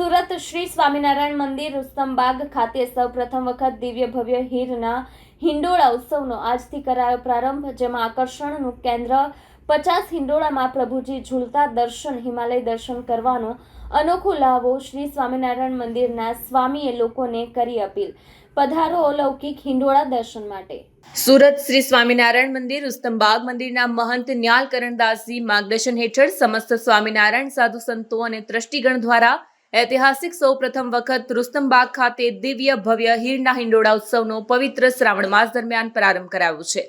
સુરત શ્રી સ્વામિનારાયણ મંદિર રુસ્તમબાગ ખાતે સૌપ્રથમ વખત દિવ્ય ભવ્ય હીરના હિંડોળા ઉત્સવનો આજથી કરાયો પ્રારંભ, જેમાં આકર્ષણનું કેન્દ્ર પચાસ હિંડોળામાં પ્રભુજી ઝૂલતા દર્શન, હિમાલય દર્શન કરવાનો અનોખો લાવો શ્રી સ્વામિનારાયણ મંદિરના સ્વામીએ લોકોને કરી અપીલ. પધારો અલૌકિક હિંડોળા દર્શન માટે. સુરત શ્રી સ્વામિનારાયણ મંદિર રુસ્તમબાગ મંદિરના મહંત ન્યાલ કરણદાસજી માર્ગદર્શન હેઠળ સમસ્ત સ્વામિનારાયણ સાધુ સંતો અને દ્રષ્ટિગણ દ્વારા ઐતિહાસિક સૌ પ્રથમ વખત રુસ્તમબાગ ખાતે દિવ્ય ભવ્ય હીરના હિંડોળા ઉત્સવનો પવિત્ર શ્રાવણ માસ દરમિયાન પ્રારંભ કરાયો છે.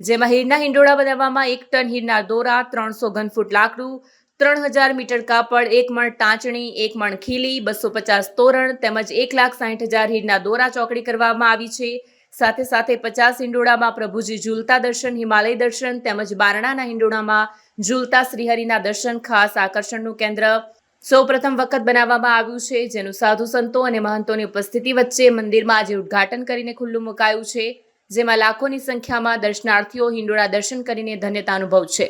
જેમાં હીરના હિંડોળા બનાવવામાં એક ટન હીરના દોરા, ત્રણસો ઘન ફૂટ લાકડું, ત્રણ હજાર મીટર કાપડ, એક મણ ટાંચણી, એક મણ ખીલી, બસો પચાસ તોરણ તેમજ એક લાખ સાઠ હજાર હીરના દોરા ચોકડી કરવામાં આવી છે. સાથે સાથે પચાસ હિંડોળામાં પ્રભુજી ઝૂલતા દર્શન, હિમાલય દર્શન તેમજ બારણાના હિંડોળામાં ઝૂલતા શ્રીહરિના દર્શન ખાસ આકર્ષણનું કેન્દ્ર સૌ પ્રથમ વખત બનાવવામાં આવ્યું છે જેનું સાધુ સંતો અને મહંતોની ઉપસ્થિતિ વચ્ચે મંદિરમાં આજે ઉદ્ઘાટન કરીને ખુલ્લું મુકાયું છે જેમાં લાખોની સંખ્યામાં દર્શનાર્થીઓ હિંડોળા દર્શન કરીને ધન્યતા અનુભવશે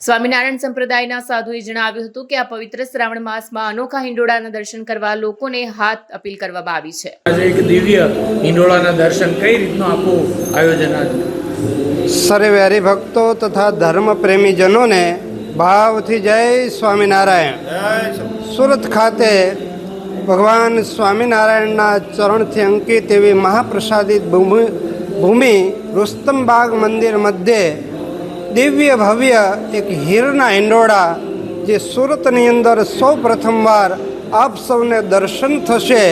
સ્વામિનારાયણ સંપ્રદાયના સાધુએ જણાવ્યું હતું કે આ પવિત્ર શ્રાવણ માસમાં અનોખા હિંડોળાના દર્શન કરવા લોકોને હાથ અપીલ કરવામાં આવી છે. આજે એક દિવ્ય હિંડોળાના દર્શન કઈ રીતનું આખું આયોજન સર્વે હરિભક્તો તથા ધર્મ પ્રેમીજનોને ભાવથી જય સ્વામિનારાયણ. સુરત ખાતે ભગવાન સ્વામિનારાયણના ચરણથી અંકિત એવી મહાપ્રસાદિત ભૂમિ ભૂમિ રુસ્તમબાગ મંદિર મધ્યે દિવ્ય ભવ્ય એક હીરના એંડોળા જે સુરતની અંદર સૌ પ્રથમવાર આપ સૌને દર્શન થશે.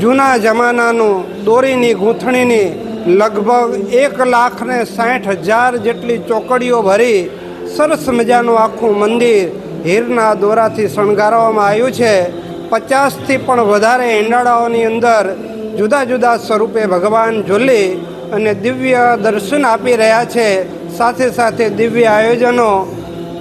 જૂના જમાનાનું દોરીની ગૂંથણીની લગભગ એક લાખ ને સાઠ હજાર જેટલી ચોકડીઓ ભરી સરસ મજાનું આખું મંદિર હીરના દોરાથી શણગારવામાં આવ્યું છે. પચાસથી પણ વધારે હિંડાળાઓની અંદર જુદા જુદા સ્વરૂપે ભગવાન ઝૂલી અને દિવ્ય દર્શન આપી રહ્યા છે. સાથે સાથે દિવ્ય આયોજનો,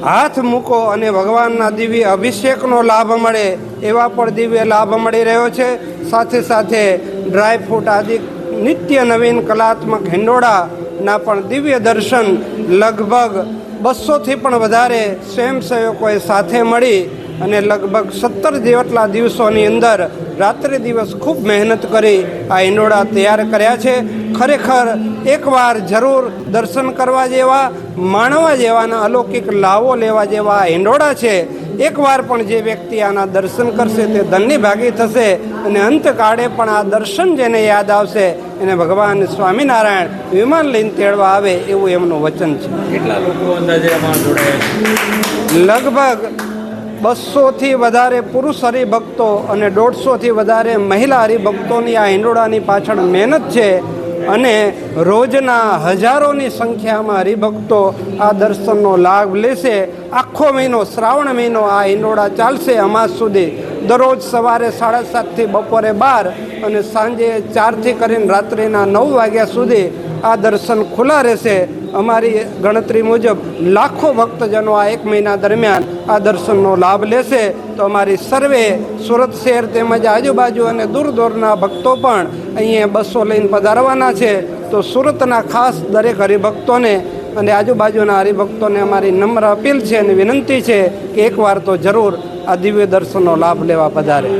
હાથ મૂકો અને ભગવાનના દિવ્ય અભિષેકનો લાભ મળે એવા પણ દિવ્ય લાભ મળી રહ્યો છે. સાથે સાથે ડ્રાય ફ્રૂટ આદિ નિત્ય નવીન કલાત્મક હિંડોળાના પણ દિવ્ય દર્શન લગભગ બસોથી પણ વધારે સ્વયંસેવકોએ સાથે મળી અને લગભગ સત્તર જેટલા દિવસોની અંદર રાત્રે દિવસ ખૂબ મહેનત કરી આ હિંડોળા તૈયાર કર્યા છે. ખરેખર એકવાર જરૂર દર્શન કરવા જેવા, માણવા જેવાના અલૌકિક લાવો લેવા જેવા આ હિંડોળા છે એકવાર પણ જે વ્યક્તિ આના દર્શન કરશે તે ધનની ભાગી થશે અને અંતકાળે પણ આ દર્શન જેને યાદ આવશે એને ભગવાન સ્વામિનારાયણ વિમાન લઈને તેડવા આવે એવું એમનું વચન છે. કેટલા લોકો અંદાજે લગભગ બસોથી વધારે પુરુષ હરિભક્તો અને દોઢસોથી વધારે મહિલા હરિભક્તોની આ હિંડોળાની પાછળ મહેનત છે. અને રોજના હજારોની સંખ્યામાં હરિભક્તો આ દર્શનનો લાભ લેશે. આખો મહિનો, શ્રાવણ મહિનો આ હિંડોળા ચાલશે અમાસ સુધી. દરરોજ સવારે સાડા સાતથી બપોરે બાર અને સાંજે ચારથી કરીને રાત્રિના નવ વાગ્યા સુધી આ દર્શન ખુલ્લા રહેશે. અમારી ગણતરી મુજબ લાખો ભક્તજનો આ એક મહિના દરમિયાન આ દર્શનનો લાભ લેશે. તો અમારી સર્વે સુરત શહેર તેમજ આજુબાજુ અને દૂર દૂરના ભક્તો પણ અહીંયા બસો લઈને પધારવાના છે. તો સુરતના ખાસ દરેક હરિભક્તોને અને આજુબાજુના હરિભક્તોને અમારી નમ્ર અપીલ છે અને વિનંતી છે કે એકવાર તો જરૂર આ દિવ્ય દર્શનનો લાભ લેવા પધારે.